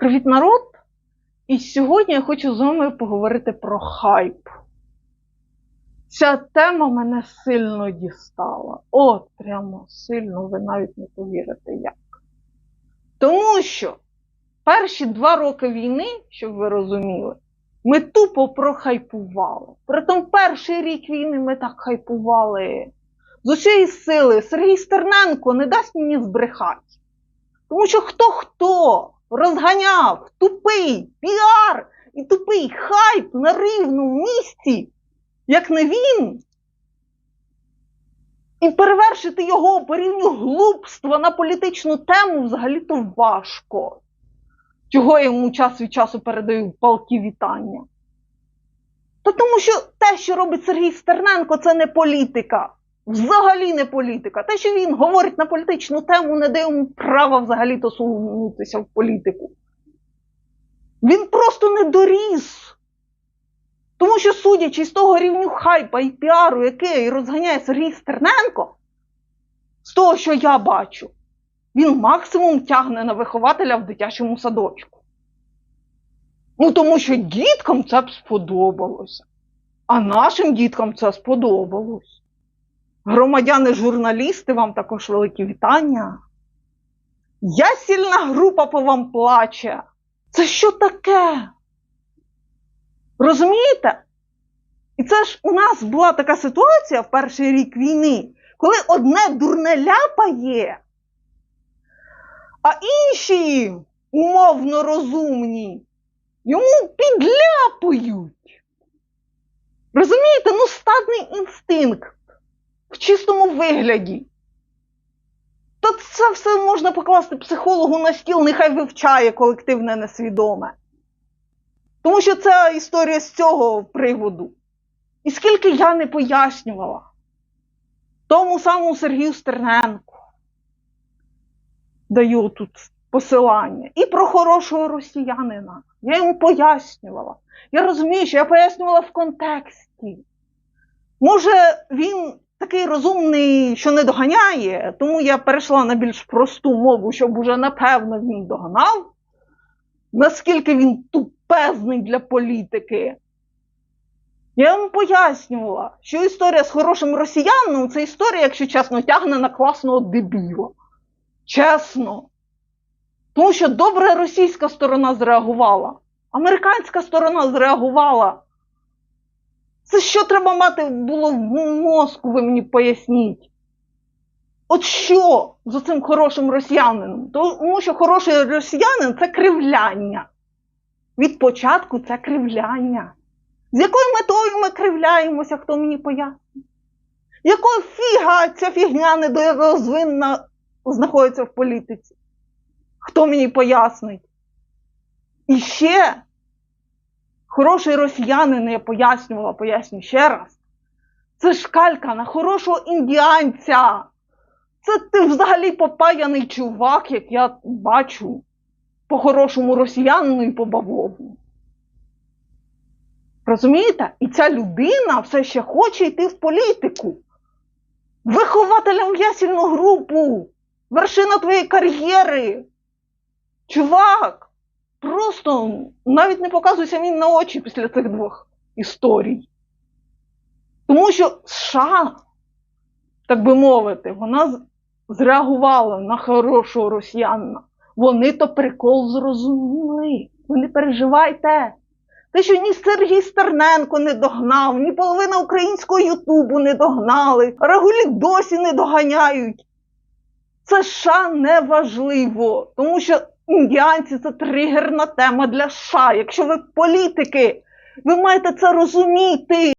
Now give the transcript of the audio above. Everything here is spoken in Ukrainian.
Привіт, народ! І сьогодні я хочу з вами поговорити про хайп. Ця тема мене сильно дістала. От прямо сильно, ви навіть не повірите як. Тому що перші два роки війни, щоб ви розуміли, ми тупо прохайпували. Притом перший рік війни ми так хайпували. З усієї сили Сергій Стерненко не дасть мені збрехати. Тому що хто хто розганяв тупий піар і тупий хайп на рівному місці, як не він, і перевершити його по рівню глупства на політичну тему взагалі-то важко. Чого я йому час від часу передаю палки вітання? Та тому що те, що робить Сергій Стерненко, це не політика. Взагалі не політика. Те, що він говорить на політичну тему, не дає йому права взагалі-то сунутися в політику. Він просто не доріс. Тому що, судячи з того рівню хайпа і піару, який розганяє Сергій Стерненко, з того, що я бачу, він максимум тягне на вихователя в дитячому садочку. Ну, тому що діткам це б сподобалося. А нашим діткам це сподобалось. Громадяни журналісти, вам також великі вітання. Ясільна група по вам плаче. Це що таке? Розумієте? І це ж у нас була така ситуація в перший рік війни, коли одне дурне ляпає, а інші умовно розумні йому підляпують. Розумієте, ну стадний інстинкт в чистому вигляді. То це все можна покласти психологу на стіл, нехай вивчає колективне несвідоме. Тому що це історія з цього приводу. І скільки я не пояснювала тому самому Сергію Стерненку, даю тут посилання, і про хорошого росіянина. Я йому пояснювала. Я розумію, що я пояснювала в контексті. Може, він такий розумний, що не доганяє, тому я перейшла на більш просту мову, щоб уже напевно він догнав. Наскільки він тупезний для політики. Я йому пояснювала, що історія з хорошим росіянином це історія, якщо чесно, тягне на класного дебіла. Чесно. Тому що добре російська сторона зреагувала, американська сторона зреагувала. Це що треба мати було в мозку, ви мені поясніть? От що з цим хорошим росіянином? Тому що хороший росіянин це кривляння. Від початку це кривляння. З якою метою ми кривляємося, хто мені пояснить? Якого фіга ця фігня недорозвинна знаходиться в політиці? Хто мені пояснить? І ще хороший росіянин, я пояснювала, поясню ще раз. Це ж калька на хорошого індіанця. Це ти взагалі попаяний чувак, як я бачу, по хорошому росіянину і по бавовну. Розумієте? І ця людина все ще хоче йти в політику. Вихователем ясільну групу. Вершина твоєї кар'єри. Чувак, просто навіть не показуйся мені на очі після цих двох історій. Тому що США, так би мовити, вона зреагувала на хорошого росіянина. Вони то прикол зрозуміли. Ви не переживайте. Те, що ні Сергій Стерненко не догнав, ні половина українського Ютубу не догнали, регулі досі не доганяють. Це США не важливо, тому що індіанці це тригерна тема для США. Якщо ви політики, ви маєте це розуміти.